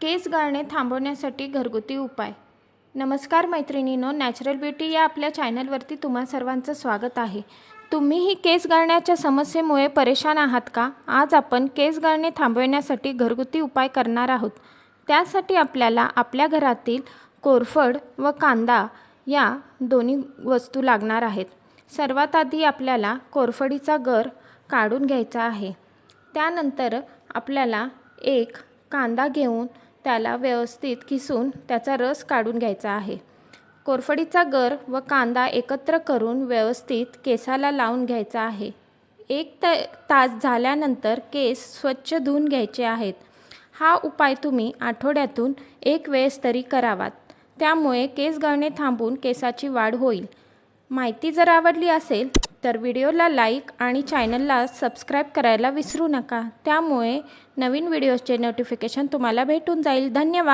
केस गळणे थांबवण्यासाठी घरगुती उपाय. नमस्कार मैत्रिणींनो नॅचरल ब्युटी या आपल्या चॅनलवरती तुम्हा सर्वांचं स्वागत आहे. तुम्हीही केस गळण्याच्या समस्येमुळे परेशान आहात का? आज आपण केस गळणे थांबवण्यासाठी घरगुती उपाय करणार आहोत. त्यासाठी आपल्याला आपल्या घरातील कोरफड व कांदा या दोन्ही वस्तू लागणार आहेत. सर्वात आधी आपल्याला कोरफडीचा गर काढून घ्यायचा आहे. त्यानंतर आपल्याला एक कांदा घेऊन त्याला व्यवस्थित किसून त्याचा रस काढून घ्यायचा आहे. कोरफडीचा गर व कांदा एकत्र करून व्यवस्थित केसाला लावून घ्यायचा आहे. एक त तास झाल्यानंतर केस स्वच्छ धुवून घ्यायचे आहेत. हा उपाय तुम्ही आठवड्यातून एक वेळेस तरी करावात. त्यामुळे केस गळणे थांबून केसाची वाढ होईल. माहिती जर आवडली असेल तर व्हिडिओला लाईक आणि चॅनलला सबस्क्राईब करायला विसरू नका. त्यामुळे नवीन व्हिडिओजचे नोटिफिकेशन तुम्हाला भेटून जाईल. धन्यवाद.